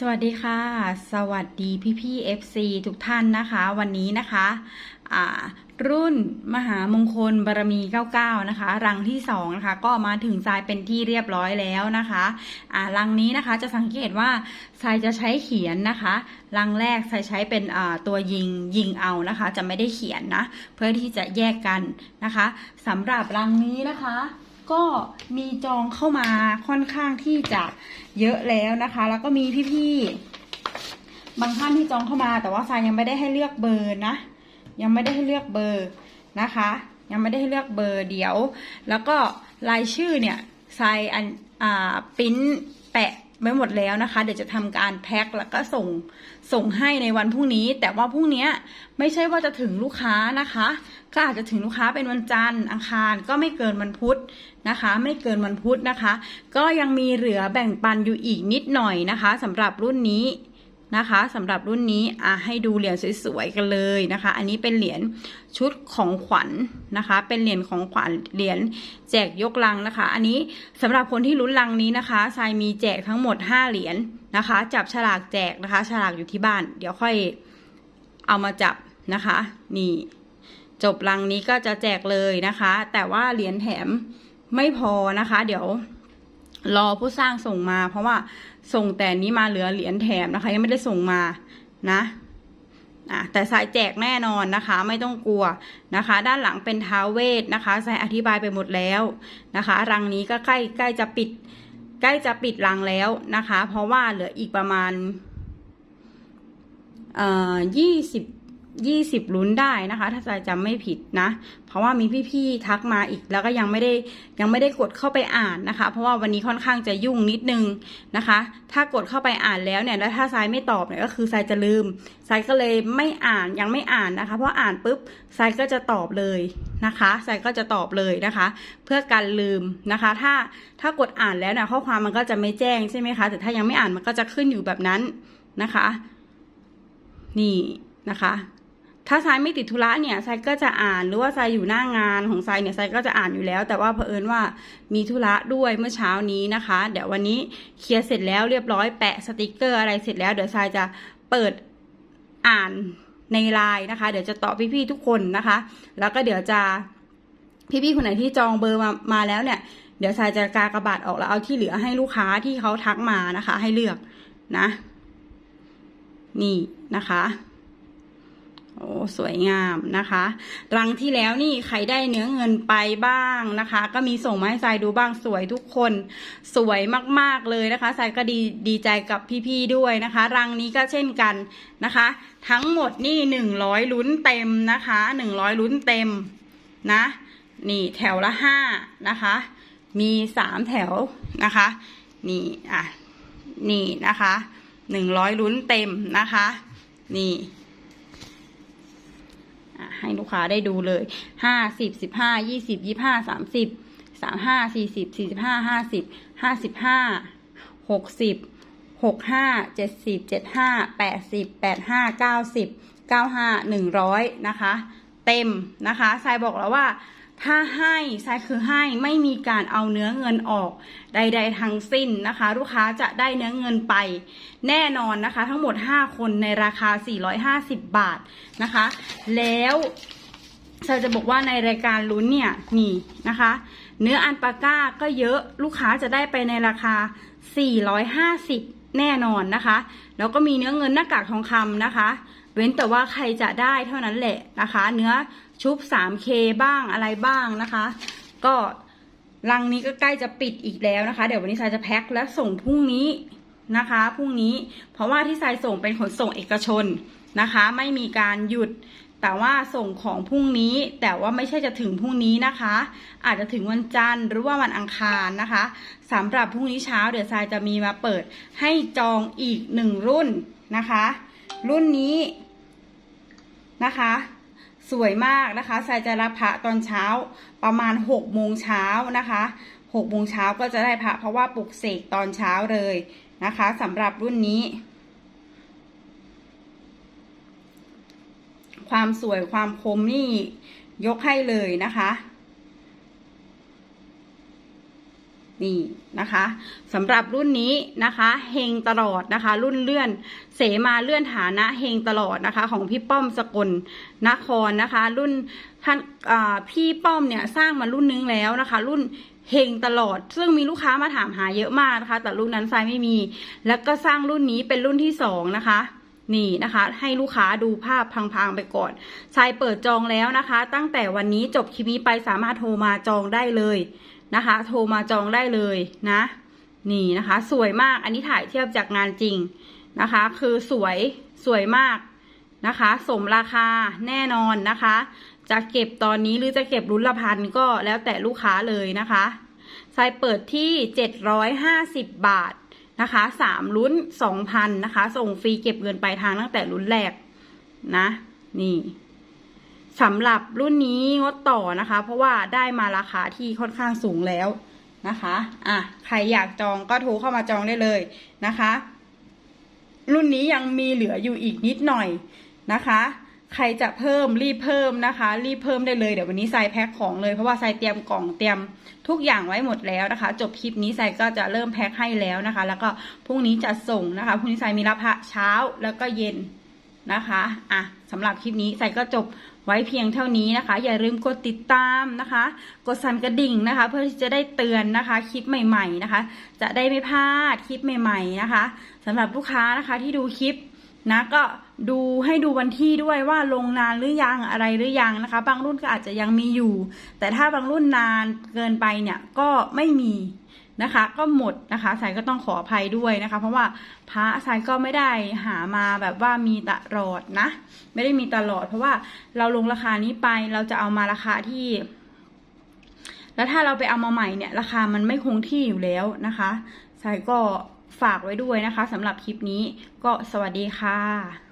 สวัสดีค่ะ สวัสดีพี่พี่ FC ทุกท่านนะคะ วันนี้นะคะอ่ารุ่นมหามงคลบารมี 99 นะคะ รังที่2นะคะก็มาถึงทรายเป็นที่เรียบร้อยแล้วนะคะอ่ารังนี้นะคะจะสังเกตว่าทรายจะใช้เขียนนะคะ รังแรกทรายใช้เป็นอ่าตัวยิงยิงเอานะคะ จะไม่ได้เขียนนะ เพื่อที่จะแยกกันนะคะสำหรับรังนี้นะคะ ก็มีจองเข้ามาค่อนข้างที่จะเยอะแล้วนะคะ แล้วก็มีพี่ๆบางท่านที่จองเข้ามา แต่ว่าทรายยังไม่ได้ให้เลือกเบอร์นะ ยังไม่ได้ให้เลือกเบอร์นะคะ ยังไม่ได้ให้เลือกเบอร์เดี๋ยว แล้วก็รายชื่อเนี่ยทรายอันอ่าปิ้นแปะ ไว้หมดแล้วนะคะ เดี๋ยวจะทำการแพ็คแล้วก็ส่งส่งให้ในวันพรุ่งนี้ แต่ว่าพรุ่งนี้ไม่ใช่ว่าจะถึงลูกค้านะคะ ก็อาจจะถึงลูกค้าเป็นวันจันทร์อังคารก็ไม่เกินวันพุธนะคะ ไม่เกินวันพุธนะคะ ก็ยังมีเหลือแบ่งปันอยู่อีกนิดหน่อยนะคะสำหรับรุ่นนี้ นะคะสำหรับรุ่นนี้อะให้ดูเหรียญสวยๆกันเลยนะคะ อันนี้เป็นเหรียญชุดของขวัญนะคะ เป็นเหรียญของขวัญเหรียญแจกยกลังนะคะ อันนี้สำหรับคนที่ลุ้นลังนี้นะคะทรายมีแจกทั้งหมด 5 เหรียญนะคะ จับฉลากแจกนะคะ ฉลากอยู่ที่บ้าน เดี๋ยวค่อยเอามาจับนะคะ นี่ จบลังนี้ก็จะแจกเลยนะคะ แต่ว่าเหรียญแถมไม่พอนะคะ เดี๋ยว รอผู้สร้างส่งมา เพราะว่าส่งแต่นี้มาเหลือเหรียญแถมนะคะ ยังไม่ได้ส่งมานะอะแต่สายแจกแน่นอนนะคะไม่ต้องกลัวนะคะ ด้านหลังเป็นท้าวเวทนะคะสายอธิบายไปหมดแล้วนะคะ รังนี้ก็ใกล้ใกล้จะปิด ใกล้จะปิดรังแล้วนะคะ เพราะว่าเหลืออีกประมาณเอ่อยี่สิบ ยี่สิบลุ้นได้นะคะ ถ้าใจจำไม่ผิดนะ เพราะว่ามีพี่ๆทักมาอีกแล้วก็ยังไม่ได้ยังไม่ได้กดเข้าไปอ่านนะคะ เพราะว่าวันนี้ค่อนข้างจะยุ่งนิดนึงนะคะ ถ้ากดเข้าไปอ่านแล้วเนี่ยแล้วถ้าทรายไม่ตอบเนี่ยก็คือทรายจะลืมทรายก็เลยไม่อ่านยังไม่อ่านนะคะเพราะอ่านปุ๊บทรายก็จะตอบเลยนะคะทรายก็จะตอบเลยนะคะ เพื่อการลืมนะคะ ถ้าถ้ากดอ่านแล้วเนี่ยข้อความมันก็จะไม่แจ้งใช่ไหมคะแต่ถ้ายังไม่อ่านมันก็จะขึ้นอยู่แบบนั้นนะคะ นี่นะคะ ถ้าทรายไม่ติดธุระเนี่ยทรายก็จะอ่านหรือว่าทรายอยู่หน้างานของทรายเนี่ยทรายก็จะอ่านอยู่แล้ว แต่ว่าเผอิญว่ามีธุระด้วยเมื่อเช้านี้นะคะ เดี๋ยววันนี้เคลียร์เสร็จแล้วเรียบร้อยแปะสติกเกอร์อะไรเสร็จแล้วเดี๋ยวทรายจะเปิดอ่านในไลน์นะคะ เดี๋ยวจะตอบพี่ๆทุกคนนะคะ แล้วก็เดี๋ยวจะพี่ๆคนไหนที่จองเบอร์มามาแล้วเนี่ยเดี๋ยวทรายจะกากระบาดออกแล้วเอาที่เหลือให้ลูกค้าที่เขาทักมานะคะ ให้เลือกนะ นี่นะคะ โอ้สวยงามนะคะรังที่แล้วนี่ใครได้เนื้อเงินไปบ้างนะคะ ก็มีส่งมาให้ทรายดูบ้างสวยทุกคน สวยมากๆเลยนะคะทรายก็ดีดีใจกับพี่ๆด้วยนะคะ รังนี้ก็เช่นกันนะคะ ทั้งหมดนี่หนึ่งร้อยลุ้นเต็มนะคะหนึ่งร้อยลุ้นเต็มนะนี่แถวละห้านะคะ มีสามแถวนะคะ นี่อะนี่นะคะหนึ่งร้อยลุ้นเต็มนะคะ นี่ ให้ลูกค้าได้ดูเลยห้าสิบสิบห้ายี่สิบยี่ห้าสามสิบสามห้าสี่สิบสี่สิบห้าห้าสิบห้าสิบห้าหกสิบหกห้าเจ็ดสิบเจ็ดห้าแปดสิบแปดห้าเก้าสิบเก้าห้าหนึ่งร้อยนะคะ เต็มนะคะทรายบอกแล้วว่า ถ้าให้ทรายคือให้ไม่มีการเอาเนื้อเงินออกใด ๆ ทั้งสิ้นนะคะ ลูกค้าจะได้เนื้อเงินไป แน่นอนนะคะ ทั้งหมด 5 คนในราคา 450 บาทนะคะ แล้วทรายจะบอกว่าในรายการลุ้นเนี่ยนี่นะคะ เนื้ออันปาก้าก็เยอะลูกค้าจะได้ไปในราคา 450 แน่นอนนะคะ แล้วก็มีเนื้อเงินหน้ากากทองคำนะคะ เว้นแต่ว่าใครจะได้เท่านั้นแหละนะคะ เนื้อ ชุบ 3K บ้างอะไรบ้างนะคะ ก็รังนี้ก็ใกล้จะปิดอีกแล้วนะคะ เดี๋ยววันนี้ทรายจะแพ็คและส่งพรุ่งนี้นะคะพรุ่งนี้เพราะว่าที่ทรายส่งเป็นขนส่งเอกชนนะคะ ไม่มีการหยุด แต่ว่าส่งของพรุ่งนี้ แต่ว่าไม่ใช่จะถึงพรุ่งนี้นะคะ อาจจะถึงวันจันทร์หรือว่าวันอังคารนะคะสำหรับพรุ่งนี้เช้าเดี๋ยวทรายจะมีมาเปิดให้จองอีกหนึ่งรุ่นนะคะ รุ่นนี้นะคะ สวยมากนะคะทรายจะรับพระตอนเช้าประมาณหกโมงเช้านะคะหกโมงเช้าก็จะได้พระเพราะว่าปลุกเสกตอนเช้าเลยนะคะสำหรับรุ่นนี้ ความสวยความคมนี่ยกให้เลยนะคะ นี่นะคะสำหรับรุ่นนี้นะคะเฮงตลอดนะคะ รุ่นเลื่อนเสมาเลื่อนฐานะเฮงตลอดนะคะ ของพี่ป้อมสกลนครนะคะ รุ่นท่านพี่ป้อมเนี่ยสร้างมารุ่นนึงแล้วนะคะ รุ่นเฮงตลอด ซึ่งมีลูกค้ามาถามหาเยอะมากนะคะ แต่รุ่นนั้นทรายไม่มี แล้วก็สร้างรุ่นนี้เป็นรุ่นที่สองนะคะนี่นะคะ ให้ลูกค้าดูภาพพังๆไปก่อนทรายเปิดจองแล้วนะคะ ตั้งแต่วันนี้จบคลิปนี้ไปสามารถโทรมาจองได้เลย นะคะ โทรมาจองได้เลยนะ นี่นะคะ สวยมากอันนี้ถ่ายเทียบจากงานจริงนะคะ คือสวยสวยมากนะคะ สมราคาแน่นอนนะคะ จะเก็บตอนนี้หรือจะเก็บรุ่นละพันก็แล้วแต่ลูกค้าเลยนะคะทรายเปิดที่ 750 บาทนะคะสามลุ้น2,000นะคะ ส่งฟรีเก็บเงินปลายทางตั้งแต่รุ่นแรกนะ นี่ สำหรับรุ่นนี้งดต่อนะคะ เพราะว่าได้มาราคาที่ค่อนข้างสูงแล้วนะคะ อะ ใครอยากจองก็โทรเข้ามาจองได้เลยนะคะ รุ่นนี้ยังมีเหลืออยู่อีกนิดหน่อยนะคะ ใครจะเพิ่มรีบเพิ่มนะคะ รีบเพิ่มได้เลยเดี๋ยววันนี้ใส่แพ็คของเลยเพราะว่าใส่เตรียมกล่องเตรียมทุกอย่างไว้หมดแล้วนะคะ จบคลิปนี้ใส่ก็จะเริ่มแพ็คให้แล้วนะคะ แล้วก็พรุ่งนี้จะส่งนะคะพรุ่งนี้ใส่มีรับพระเช้าแล้วก็เย็น นะคะอะสำหรับคลิปนี้ใส่ก็จบไว้เพียงเท่านี้นะคะ อย่าลืมกดติดตามนะคะ กดสั่นกระดิ่งนะคะ เพื่อที่จะได้เตือนนะคะคลิปใหม่ ๆนะคะ จะได้ไม่พลาดคลิปใหม่ ๆนะคะสำหรับลูกค้านะคะที่ดูคลิปนะก็ดูให้ดูวันที่ด้วยว่าลงนานหรือยังอะไรหรือยังนะคะ บางรุ่นก็อาจจะยังมีอยู่ แต่ถ้าบางรุ่นนานเกินไปเนี่ยก็ไม่มี นะคะ ก็หมดนะคะสายก็ต้องขออภัยด้วยนะคะ เพราะว่าพระสายก็ไม่ได้หามาแบบว่ามีตลอดนะ ไม่ได้มีตลอด เพราะว่าเราลงราคานี้ไปเราจะเอามาราคาที่ แล้วถ้าเราไปเอามาใหม่เนี่ย ราคามันไม่คงที่อยู่แล้วนะคะสายก็ฝากไว้ด้วยนะคะสำหรับคลิปนี้ก็สวัสดีค่ะ